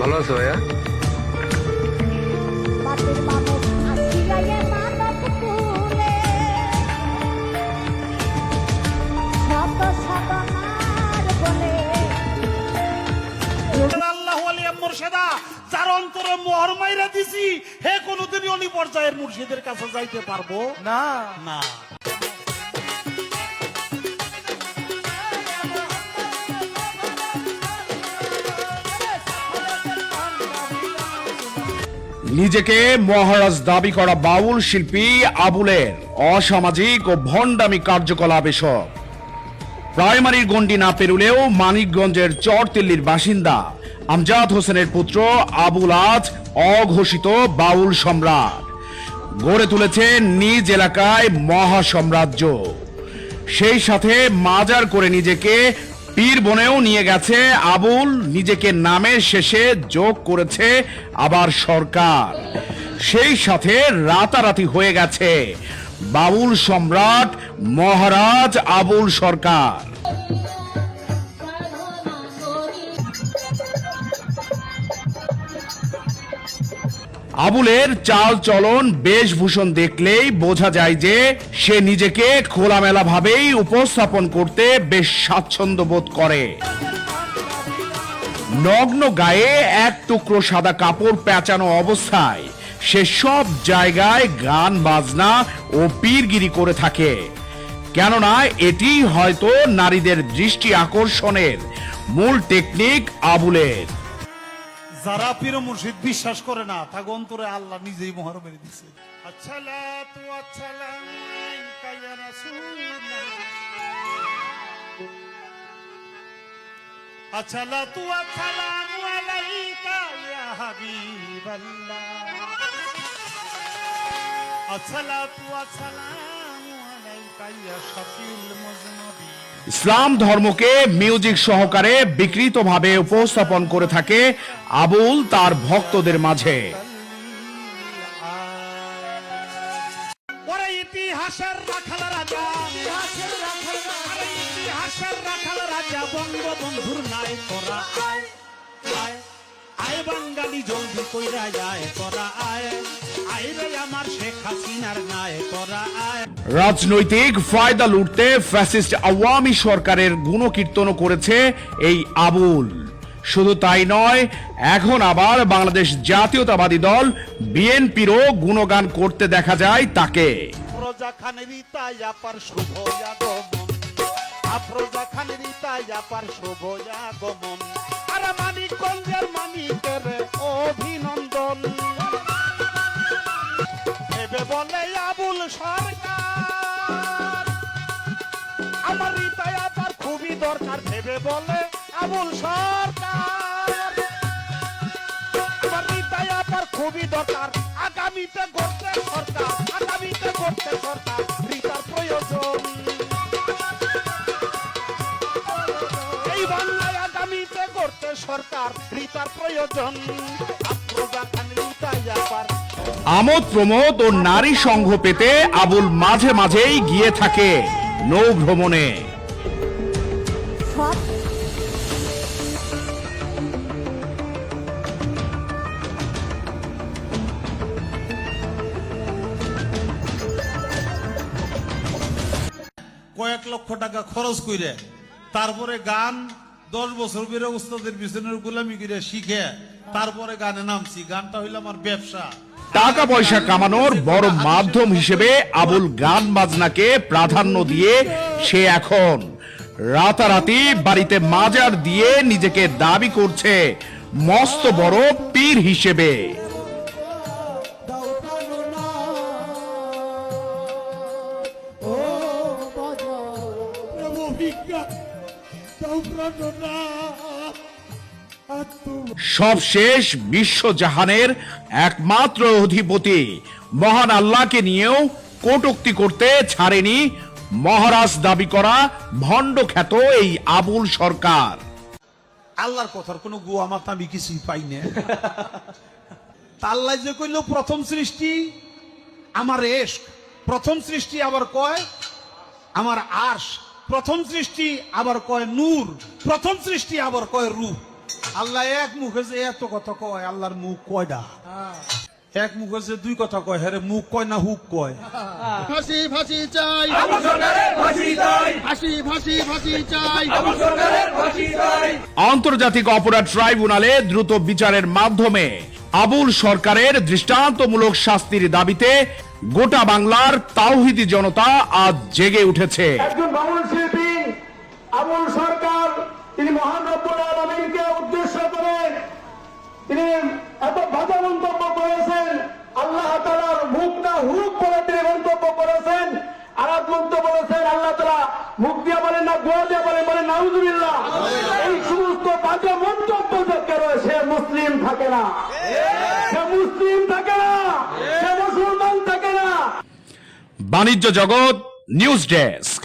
ভালো আছো ভাইয়া? যার অন্তরে মোহর মাইরা দিছি হে কোনোদিনই অনি পর্যায়ের মুর্শিদের কাছে যাইতে পারব? না। না। নিজেকে মহারাজ দাবি করা বাউল শিল্পী আবুলের অসামাজিক ও ভণ্ডামি কার্যকলাপ এসব। প্রাইমারির গণ্ডি না পেরুলেও মানিকগঞ্জের চরতিল্লির বাসিন্দা আমজাদ হোসেনের পুত্র আবুল আজ অঘোষিত বাউল সম্রাট। গড়ে তুলেছে নিজ এলাকায় মহা সাম্রাজ্য সেই সাথে মাজার করে নিজেকে পীর বনেও নিয়ে গেছে আবুল, নিজেকে নামের শেষে যোগ করেছে আবার সরকার। সেই সাথে রাতারাতি হয়ে গেছে বাবুল সম্রাট মহারাজ আবুল সরকার। আবুলের চাল চলন, বেশভূষণ দেখলেই বোঝা যায় যে সে নিজেকে খোলামেলা ভাবেই উপস্থাপন করতে বেশ স্বাচ্ছন্দ্য বোধ করে। নগ্ন গায়ে এক টুকরো সাদা কাপড় পেঁচানো অবস্থায় সে সব জায়গায় গান, বাজনা ও পীরগিরি করে থাকে। কেননা এটি হয়তো নারীদের দৃষ্টি আকর্ষণের মূল টেকনিক আবুলের। যারা পীর মুর্শিদ বিশ্বাস করে না, তাকে অন্তরে আল্লাহ নিজেই মোহর মেরে দিছে আচ্ছা তু আচ্ছা আচ্ছা তু তু ইসলাম ধর্মকে মিউজিক সহকারে বিকৃতভাবে উপস্থাপন করে থাকে আবুল তার ভক্তদের মাঝে। বঙ্গবন্ধুর নাই আয় বাঙালি জলদি কইরা যায় তোরা আয়। রাজনৈতিক ফায়দা লুটতে ফ্যাসিস্ট আওয়ামী সরকারের গুণকীর্তনও করেছে এই আবুল। শুধু তাই নয় এখন আবার বাংলাদেশ জাতীয়তাবাদী দল বিএনপিরও গুণগান করতে দেখা যায় তাকে। খানের আফরোজা খানের ইতাই আপার শুভ আগমন। আর মানিকগঞ্জের মানিকের অভিনন্দন। ভেবে বলে আবুল সরকার। আমার ইতাই আপার খুবই দরকার ভেবে বলে আবুল সরকার। আমার নিতাই আপার খুবই দরকার, আগামীতে করতে সরকার, আগামীতে করতে সরকার। রিতার প্রয়োজন। আমোদ প্রমোদ ও নারী সংঘ পেতে আবুল মাঝে মাঝেই গিয়ে থাকে নৌ ভ্রমণে। কয়েক লক্ষ টাকা খরচ করে তারপরে গান দশ বছর করে উস্তাদের পিছনের গুলামি করে শিখে, তারপরে গানে নামছি। গানটা হইল আমার ব্যবসা। টাকা পয়সা কামানোর বড় মাধ্যম হিসেবে আবুল গান বাজনাকে প্রাধান্য দিয়ে সে এখন রাতারাতি বাড়িতে মাজার দিয়ে নিজেকে দাবি করছে মস্ত বড় পীর হিসেবে। সবশেষ বিশ্বজাহানের একমাত্র অধিপতি মহান আল্লাহকে নিয়েও কটুক্তি করতে ছাড়েনি মহারাজ দাবি করা ভণ্ড খ্যাত এই আবুল সরকার। আল্লাহর কথার কোনো গুয়া মাথা আমি কিছুই পাই না। আল্লাহ যে কইল, প্রথম সৃষ্টি আমার এশ প্রথম সৃষ্টি আবার কয়, আমার আশ প্রথম সৃষ্টি আবার কয় নূর প্রথম সৃষ্টি আবার কয় রূপ। আল্লাহ এক মুখে যে এত কথা কয় আল্লাহর মুখ কয়টা এক মুখে যে দুই কথা কয় হ্যাঁ মুখ কয় না হুক কয়। ফাঁসি ফাঁসি চাই। ফাঁসি ফাঁসি ফাঁসি চাই। আন্তর্জাতিক অপরাধ ট্রাইব্যুনালে দ্রুত বিচারের মাধ্যমে আবুল সরকারের দৃষ্টান্তমূলক শাস্তির দাবিতে গোটা বাংলার তাওহিদি জনতা আজ জেগে উঠেছে। একজন শিল্পী সরকার, তিনি মহান রব্বুল উদ্দেশ্য করে তিনি এত মন্তব্য করেছেন, আল্লাহ তালার না হুক বলে তিনি মন্তব্য করেছেন। আর এক মন্তব্য বলেছেন আল্লাহ তালা মুখ না, গোয়া বলে নাউজুবিল্লাহ। এই সমস্ত বাজে মন্তব্য সে মুসলিম থাকে না সে মুসলিম থাকে না সে মুসলমান থাকে না বাণিজ্য জগৎ নিউজ ডেস্ক